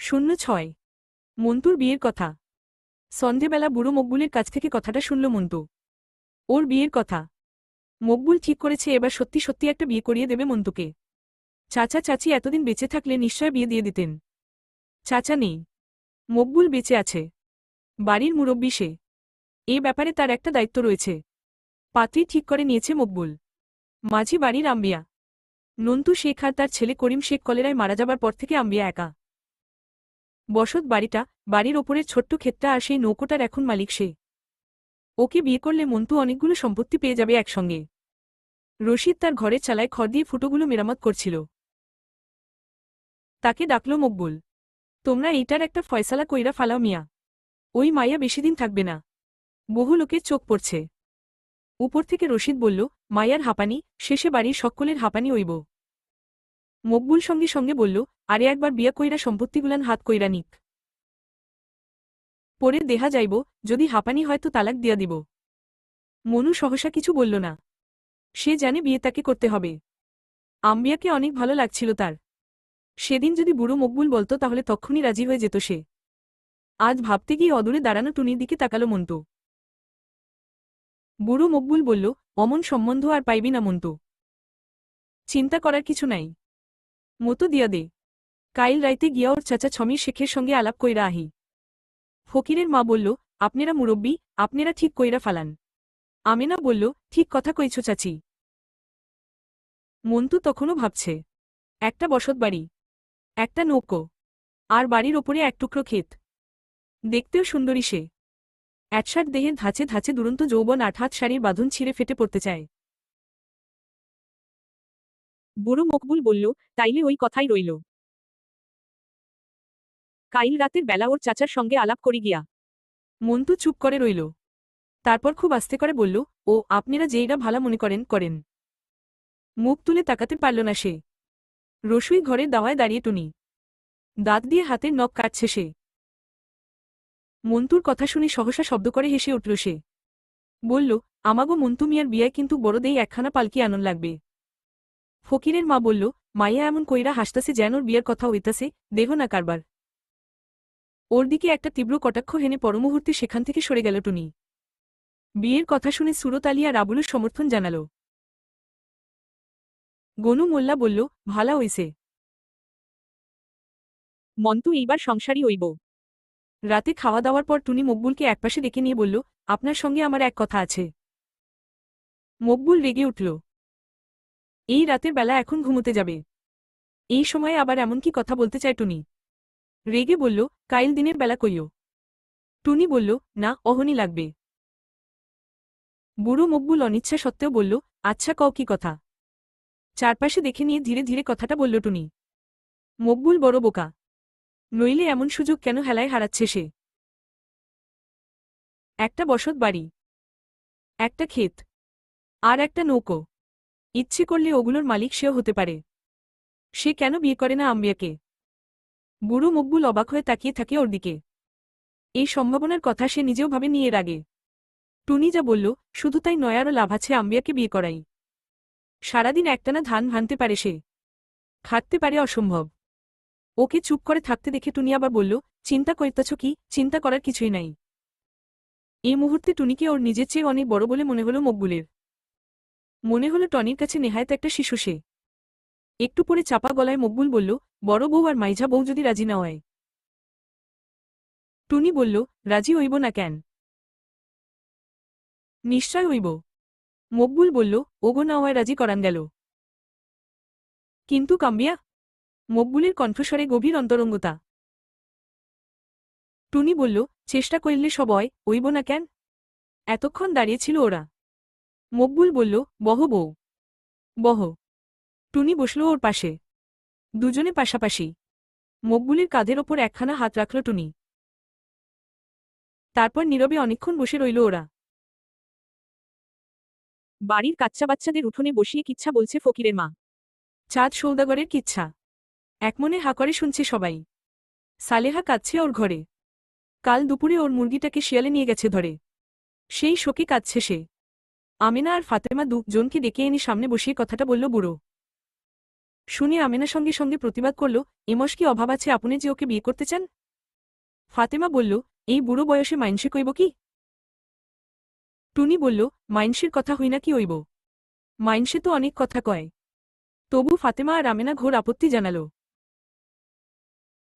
শূন্য ছয়। মন্তুর বিয়ের কথা। সন্ধেবেলা বুড়ো মকবুলের কাছ থেকে কথাটা শুনল মন্তু ওর বিয়ের কথা। মকবুল ঠিক করেছে এবার সত্যি সত্যি একটা বিয়ে করিয়ে দেবে মন্তুকে চাচা চাচি এতদিন বেঁচে থাকলে নিশ্চয় বিয়ে দিয়ে দিতেন। চাচা নেই। মকবুল বেঁচে আছে। বাড়ির মুরব্বী সে। এ ব্যাপারে তার একটা দায়িত্ব রয়েছে। পাত্রী ঠিক করে নিয়েছে মকবুল। মাঝি বাড়ির আম্বিয়া। নন্তু শেখ আর তার ছেলে করিম শেখ কলেরায় মারা যাবার পর থেকে আম্বিয়া একা। বসত বাড়িটা, বাড়ির ওপরের ছোট্ট ক্ষেতটা আর সেই নৌকোটার এখন মালিক সে। ওকে বিয়ে করলে মন্তু অনেকগুলো সম্পত্তি পেয়ে যাবে একসঙ্গে। রশিদ তার ঘরের চালায় খড় দিয়ে ফুটোগুলো মেরামত করছিল। তাকে ডাকল মকবুল, তোমরা এইটার একটা ফয়সালা কইরা ফালাও মিয়া। ওই মাইয়া বেশিদিন থাকবে না। বহু লোকের চোখ পড়ছে। উপর থেকে রশিদ বলল মায়ার হাঁপানি, শেষে বাড়ির সকলের হাঁপানি হইব। মকবুল সঙ্গে সঙ্গে বলল, আরে একবার বিয়া কইরা সম্পত্তিগুলান হাত কইরা নিক। পরে দেহা যাইব, যদি হাঁপানি হয় তো তালাক দিয়া দিব। মনু সহসা কিছু বলল না। সে জানে বিয়ে তাকে করতে হবে। আম্বিয়াকে অনেক ভালো লাগছিল তার। সেদিন যদি বুড়ো মকবুল বলতো তাহলে তক্ষুনি রাজি হয়ে যেত সে। আজ ভাবতে গিয়ে অদূরে দাঁড়ানো টুনির দিকে তাকালো মন্তু বুড়ো মকবুল বলল, অমন সম্বন্ধ আর পাইবি না মন্তু চিন্তা করার কিছু নাই। মতো দিয়া দে। কাইল রাইতে গিয়া ওর চাচা ছমির শেখের সঙ্গে আলাপ কইরা আহি। ফকিরের মা বলল, আপনারা মুরব্বী, আপনারা ঠিক কইরা ফালান। আমেনা বলল, ঠিক কথা কইছ চাচি। মন্তু তখনও ভাবছে, একটা বসত বাড়ি, একটা নৌকো, আর বাড়ির ওপরে এক টুকরো ক্ষেত। দেখতেও সুন্দরী সে। একসাট দেহের ধাঁচে ধাঁচে দুরন্ত যৌবন আঠাত শাড়ির বাঁধন ছিঁড়ে ফেটে পড়তে চায়। বুড়ো মকবুল বলল, তাইলে ওই কথাই রইল। কাইল রাতের বেলা ওর চাচার সঙ্গে আলাপ করি গিয়া মন্তু চুপ করে রইল। তারপর খুব আস্তে করে বলল, ও, আপনারা যেইরা ভালা মনে করেন করেন। মুখ তুলে তাকাতে পারল না সে। রসুই ঘরের দাওয়ায় দাঁড়িয়ে টুনি। দাঁত দিয়ে হাতের নখ কাটছে সে। মন্তুর কথা শুনে সহসা শব্দ করে হেসে উঠল সে। বলল, আমাগো মন্তু মিয়ার বিয়ায় কিন্তু বড়দেই একখানা পালকি আনন লাগবে। ফকিরের মা বলল, মাইয়া এমন কইরা হাসতাছে যেন ওর বিয়ার কথা হইতাছে দেহ না কারবার। ওর দিকে একটা তীব্র কটাক্ষ হেনে পরমুহূর্তে সেখান থেকে সরে গেল টুনি। বিয়ের কথা শুনে সুরত আলী আর আবুলুর সমর্থন জানাল। গনু মোল্লা বলল, ভালা হইছে। মন্তু এইবার সংসারই হইব। রাতে খাওয়া দাওয়ার পর টুনি মকবুলকে একপাশে ডেকে নিয়ে বলল, আপনার সঙ্গে আমার এক কথা আছে। মকবুল রেগে উঠল। এই রাতের বেলা এখন ঘুমোতে যাবে। এই সময়ে আবার এমন কি কথা বলতে চায় টুনি? রেগে বলল, কাইল দিনের বেলা কইও। টুনি বলল, না, অহনি লাগবে। বুড়ো মকবুল অনিচ্ছা সত্ত্বেও বলল আচ্ছা কও কি কথা? চারপাশে দেখে নিয়ে ধীরে ধীরে কথাটা বলল টুনি। মকবুল বড় বোকা। নইলে এমন সুযোগ কেন হেলায় হারাচ্ছে সে? একটা বসত বাড়ি, একটা ক্ষেত, আর একটা নৌকো। ইচ্ছে করলে ওগুলোর মালিক সেও হতে পারে। সে কেন বিয়ে করে না আম্বিয়াকে? বুড়ো মকবুল অবাক হয়ে তাকিয়ে থাকে ওর দিকে। এই সম্ভাবনার কথা সে নিজেও ভাবে নিয়ে এর আগে। টুনি যা বলল, শুধু তাই নয়, আরও লাভ আছে আম্বিয়াকে বিয়ে করাই। সারাদিন একটানা ধান ভানতে পারে সে। খাটতে পারে অসম্ভব। ওকে চুপ করে থাকতে দেখে টুনি আবার বলল, চিন্তা করিতেছ কি? চিন্তা করার কিছুই নাই। এই মুহূর্তে টুনিকে ওর নিজের চেয়ে অনেক বড় বলে মনে হল মকবুলের। মনে হলো টনির কাছে নেহায়ত একটা শিশু সে। একটু পরে চাপা গলায় মকবুল বলল, বড় বউ আর মাইঝা বউ যদি রাজি না হয়। টুনি বলল, রাজি হইব না কেন? নিশ্চয় হইব। মকবুল বলল, ওগো না হয় রাজি করান গেল। কিন্তু কাম্বিয়া? মকবুলের কণ্ঠস্বরে গভীর অন্তরঙ্গতা। টুনি বলল, চেষ্টা করলে সবয় ওইব না কেন? এতক্ষণ দাঁড়িয়েছিল ওরা। মকবুল বলল, বহ বউ। বহ। টুনি বসল ওর পাশে। দুজনে পাশাপাশি। মকবুলের কাঁধের ওপর একখানা হাত রাখল টুনি। তারপর নীরবে অনেকক্ষণ বসে রইল ওরা। বাড়ির কাচ্চা বাচ্চাদের উঠোনে বসিয়ে কিচ্ছা বলছে ফকিরের মা। চাঁদ সৌদাগরের কিচ্ছা। একমনে হা করে শুনছে সবাই। সালেহা কাঁদছে ওর ঘরে। কাল দুপুরে ওর মুরগিটাকে শিয়ালে নিয়ে গেছে ধরে। সেই শোকে কাঁদছে সে। আমিনা আর ফাতেমা দুজনকে ডেকে এনে সামনে বসিয়ে কথাটা বলল, বুড়ো। শুনে আমেনা সঙ্গে সঙ্গে প্রতিবাদ করল, এমস কি অভাব আছে আপনি যে ওকে বিয়ে করতে চান? ফাতেমা বলল, এই বুড়ো বয়সে মাইনসে কইব কি? টুনি বলল, মাইনসের কথা হই না কি হইব? মাইনসে তো অনেক কথা কয়। তবু ফাতেমা আর আমেনা ঘোর আপত্তি জানাল।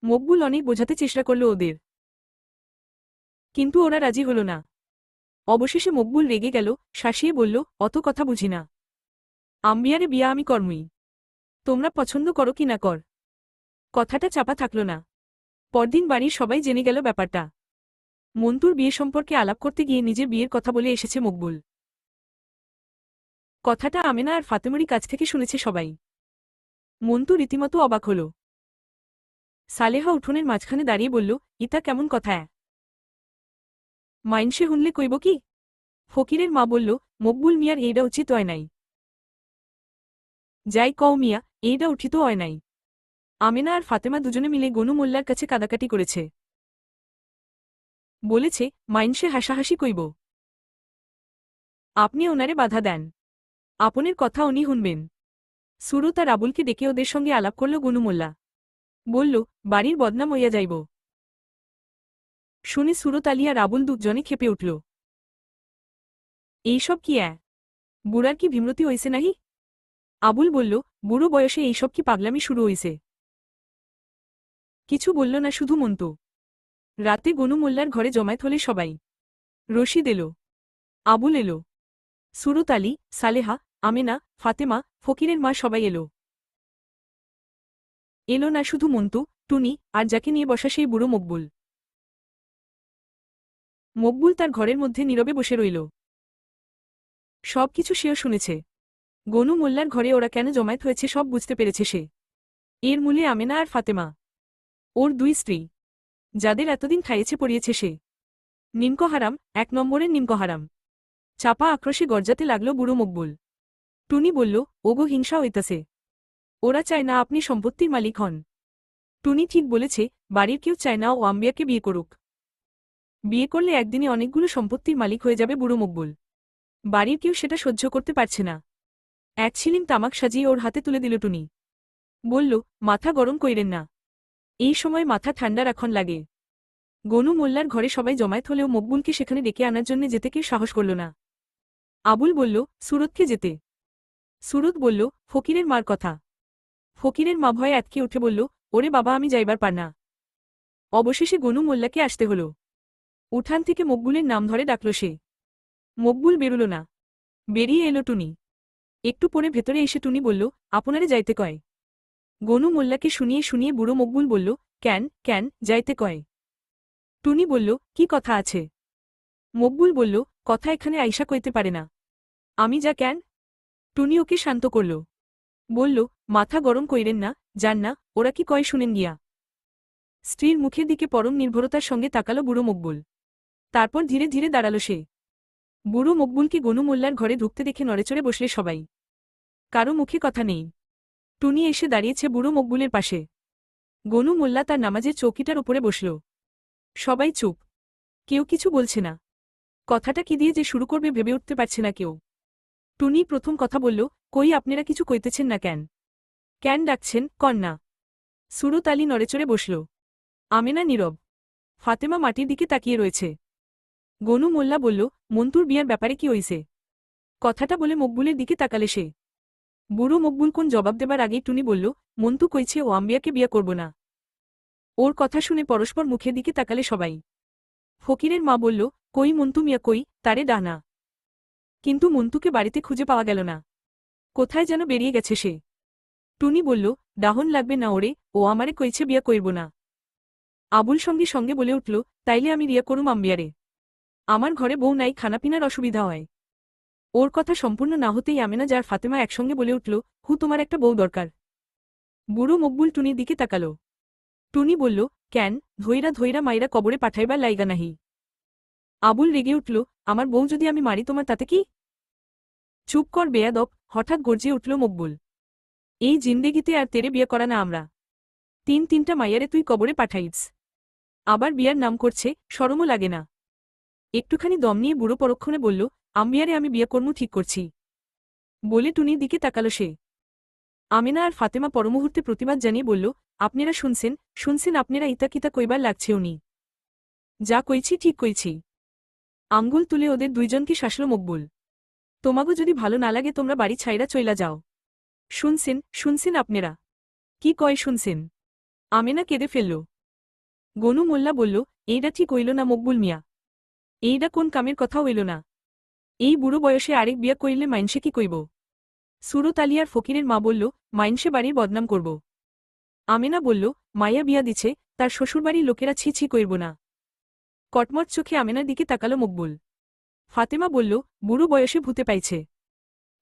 মকবুল অনেক বোঝাতে চেষ্টা করল ওদের। কিন্তু ওরা রাজি হল না। অবশেষে মকবুল রেগে গেল, শাসিয়ে বলল, অত কথা বুঝি না। আম্বিয়ারে বিয়া আমি কর্মই। তোমরা পছন্দ করো কি না কর। কথাটা চাপা থাকল না। পরদিন বাড়ির সবাই জেনে গেল ব্যাপারটা। মন্তুর বিয়ে সম্পর্কে আলাপ করতে গিয়ে নিজের বিয়ের কথা বলে এসেছে মকবুল। কথাটা আমেনা আর ফাতেমুরি কাছ থেকে শুনেছে সবাই। মন্তু রীতিমতো অবাক হল। সালেহা উঠোনের মাঝখানে দাঁড়িয়ে বলল, ইতা কেমন কথা? মাইনসে হুনলে কইব কি? ফকিরের মা বলল, মকবুল মিয়ার এইটা উচিত হয় নাই। যাই কও মিয়া এইটা উঠিত হয় নাই। আমেনা আর ফাতেমা দুজনে মিলে গনু মোল্লার কাছে কাদাকাটি করেছে। বলেছে মাইনসে হাসাহাসি কইব। আপনি ওনারে বাধা দেন। আপনের কথা উনি শুনবেন সুরত আর আবুলকে ডেকে ওদের সঙ্গে আলাপ করল গনু মোল্লা। বলল, বাড়ির বদনাম হইয়া যাইব। শুনে সুরত আলী আর আবুল দুজনে খেপে উঠল। এইসব কি অ্যা? বুড়ার কি বিমৃতি হইছে নাহি? আবুল বলল, বুড়ো বয়সে এইসব কি পাগলামি শুরু হইছে? কিছু বলল না, শুধু মন্তু রাতে গনু মোল্লার ঘরে জমায়েত হলে সবাই। রশিদ এলো। আবুল এলো। সুরত আলী, সালেহা, আমেনা, ফাতেমা, ফকিরের মা সবাই এলো। এলো না, শুধু মন্তু টুনি, আর যাকে নিয়ে বসা সেই বুড়ো মকবুল। মকবুল তার ঘরের মধ্যে নীরবে বসে রইল। সব কিছু সেও শুনেছে। গনু মোল্লার ঘরে ওরা কেন জমায়েত হয়েছে সব বুঝতে পেরেছে সে। এর মূলে আমেনা আর ফাতেমা। ওর দুই স্ত্রী। যাদের এতদিন খাইয়েছে পড়িয়েছে সে। নিমকহারাম, এক নম্বরের নিমকহারাম। চাপা আক্রোশে গর্জাতে লাগল বুড়ো মকবুল। টুনি বলল, ওগো হিংসা হইতাছে। ওরা চায় না আপনি সম্পত্তির মালিক হন। টুনি ঠিক বলেছে, বাড়ির কেউ চায় না ও আম্বিয়াকে বিয়ে করুক। বিয়ে করলে একদিনে অনেকগুলো সম্পত্তির মালিক হয়ে যাবে বুড়ো মকবুল। বাড়ির কেউ সেটা সহ্য করতে পারছে না। এক ছিলিম তামাক সাজিয়ে ওর হাতে তুলে দিল টুনি। বলল, মাথা গরম কইরেন না। এই সময় মাথা ঠান্ডা রাখন লাগে। গনু মোল্লার ঘরে সবাই জমায়েত হলেও মকবুলকে সেখানে ডেকে আনার জন্য যেতে কেউ সাহস করল না। আবুল বলল, সুরতকে যেতে। সুরত বলল, ফকিরের মার কথা। ফকিরের মা ভয়ে আটকে উঠে বলল, ওরে বাবা, আমি যাইবার পার না। অবশেষে গনু মোল্লাকে আসতে হল। উঠান থেকে মকবুলের নাম ধরে ডাকল সে। মকবুল বেরুল না। বেরিয়ে এলো টুনি। একটু পরে ভেতরে এসে টুনি বলল, আপনারে যাইতে কয়? গনু মোল্লাকে শুনিয়ে শুনিয়ে বুড়ো মকবুল বলল, ক্যান ক্যান, যাইতে কয়? টুনি বলল, কি কথা আছে? মকবুল বলল, কথা এখানে আইসা কইতে পারে না। আমি যা ক্যান? টুনি ওকে শান্ত করল। বলল, মাথা গরম কইরেন না, যান না, ওরা কি কয় শুনেন গিয়া? স্ত্রীর মুখের দিকে পরম নির্ভরতার সঙ্গে তাকালো বুড়ো মকবুল। তারপর ধীরে ধীরে দাঁড়াল সে। বুড়ো মকবুলকে গনু মোল্লার ঘরে ঢুকতে দেখে নড়েচড়ে বসলে সবাই। কারও মুখে কথা নেই। টুনি এসে দাঁড়িয়েছে বুড়ো মকবুলের পাশে। গনু মোল্লা তার নামাজের চৌকিটার উপরে বসল। সবাই চুপ। কেউ কিছু বলছে না। কথাটা কি দিয়ে যে শুরু করবে ভেবে উঠতে পারছে না কেউ। টুনি প্রথম কথা বলল, কই আপনারা কিছু কইতেছেন না কেন? কেন ডাকছেন, কন্যা? সুরত আলী নড়েচড়ে বসল। আমেনা নীরব। ফাতেমা মাটির দিকে তাকিয়ে রয়েছে। গনু মোল্লা বলল মন্তুর বিয়ার ব্যাপারে কি হইছে? কথাটা বলে মকবুলের দিকে তাকালে সে। বুড়ো মকবুল কোন জবাব দেবার আগেই টুনি বলল মন্তু কইছে ও আম্বিয়াকে বিয়া করব না। ওর কথা শুনে পরস্পর মুখের দিকে তাকালে সবাই। ফকিরের মা বলল, কই মন্তু মিয়া, কই? তারে ডানা। কিন্তু মন্তুকে বাড়িতে খুঁজে পাওয়া গেল না। কোথায় যেন বেরিয়ে গেছে সে। টুনি বলল, ডাহন লাগবে না ওরে, ও আমারে কইছে বিয়া কইব না। আবুল সঙ্গে সঙ্গে বলে উঠল, তাইলে আমি রিয়া করুম আম্বিয়ারে। আমার ঘরে বউ নাই, খানাপিনার অসুবিধা হয়। ওর কথা সম্পূর্ণ না হতেই আমেনা যার ফাতেমা একসঙ্গে বলে উঠল, হু, তোমার একটা বউ দরকার। বুড়ো মকবুল টুনির দিকে তাকালো। টুনি বলল ক্যান ধৈরা ধৈরা মাইরা কবরে পাঠাইবার লাইগা নাহি। আবুল রেগে উঠল, আমার বউ যদি আমি মারি তোমার তাতে কি? চুপ কর বেয়াদব, হঠাৎ গর্জিয়ে উঠল মকবুল। এই জিন্দেগিতে আর তেরে বিয়ে করা না আমরা। তিন তিনটা মাইয়ারে তুই কবরে পাঠাইস। আবার বিয়ার নাম করছে সরমও লাগে না। একটুখানি দম নিয়ে বুড়ো পরক্ষণে বলল, আম্বিয়ারে আমি বিয়ে কর্ম, ঠিক করছি। বলে টুনির দিকে তাকালো সে। আমেনা আর ফাতেমা পরমুহূর্তে প্রতিবাদ জানিয়ে বলল, আপনারা শুনছেন শুনছেন আপনারা ইতাকিতা কইবার লাগছে উনি। যা কইছি, ঠিক কইছি। আঙ্গুল তুলে ওদের দুইজনকে শাসল মকবুল। তোমাগো যদি ভালো না লাগে, তোমরা বাড়ি ছাইরা চইলা যাও। শুনছেন শুনছেন আপনারা। কি কয় শুনছেন? আমেনা কেঁদে ফেলল। গনু মোল্লা বলল এইটা ঠিক কইল না মকবুল মিয়া। এইটা কোন কামের কথা হইল না। এই বুড়ো বয়সে আরেক বিয়া কইলে মাইনসে কি কইব? সুরত আলী আর ফকিরের মা বলল, মাইনসে বাড়ির বদনাম করব। আমেনা বলল, মায়া বিয়া দিছে, তার শ্বশুরবাড়ির লোকেরা ছি ছি কইরব না। কটমট চোখে আমেনার দিকে তাকালো মকবুল। ফাতেমা বলল, বুড়ো বয়সে ভূতে পাইছে।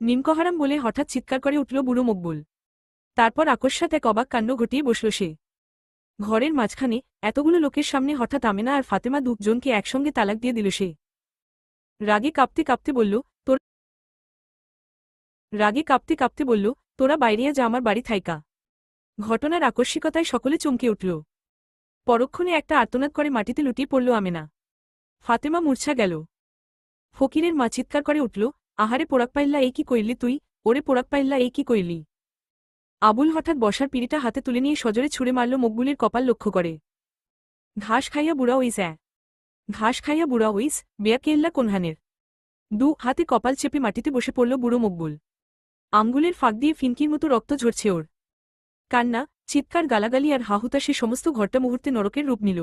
নিমকহারাম বলে হঠাৎ চিৎকার করে উঠল বুড়ো মকবুল। তারপর আকস্মাত এক অবাক কাণ্ড ঘটিয়ে বসল সে। ঘরের মাঝখানে এতগুলো লোকের সামনে হঠাৎ আমেনা আর ফাতেমা দুজনকে একসঙ্গে তালাক দিয়ে দিল সে। রাগে কাঁপতে কাঁপতে বলল, তোর রাগে কাঁপতে কাঁপতে বলল, তোরা বাইরিয়া যা আমার বাড়ি থাইকা ঘটনার আকস্মিকতায় সকলে চমকে উঠল। পরক্ষণে একটা আর্তনাদ করে মাটিতে লুটিয়ে পড়ল আমেনা। ফাতেমা মূর্ছা গেল। ফকিরের মা চিৎকার করে উঠল, আহারে পোড়াক পাইল্লা এই কি কইলি তুই? ওরে পোড়াক পাইল্লা এই কি কইলি? আবুল হঠাৎ বসার পিড়িটা হাতে তুলে নিয়ে সজরে ছুঁড়ে মারল মকবুলের কপাল লক্ষ্য করে। ঘাস খাইয়া বুড়া ওইস অ্যা। ঘাস খাইয়া বুড়া ওইস বেয়া কেল্লা কোনহানের? দু হাতে কপাল চেপে মাটিতে বসে পড়ল বুড়ো মকবুল। আঙ্গুলের ফাঁক দিয়ে ফিনকির মতো রক্ত ঝরছে ওর। কান্না, চিৎকার, গালাগালি আর হাহুতা সে সমস্ত ঘরটা মুহূর্তে নরকের রূপ নিল।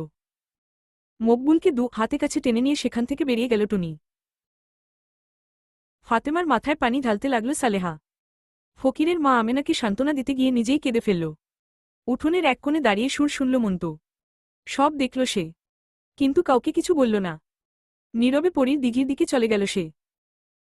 মকবুলকে দু হাতে কাছে টেনে নিয়ে সেখান থেকে বেরিয়ে গেল টুনি। ফাতেমার মাথায় পানি ঢালতে লাগল সালেহা। ফকিরের মা আমেনাকে সান্ত্বনা দিতে গিয়ে নিজেই কেঁদে ফেলল। উঠোনের এক কোণে দাঁড়িয়ে সুর শুনল মন্তু সব দেখল সে। কিন্তু কাউকে কিছু বলল না। নীরবে পরীর দিঘির দিকে চলে গেল সে।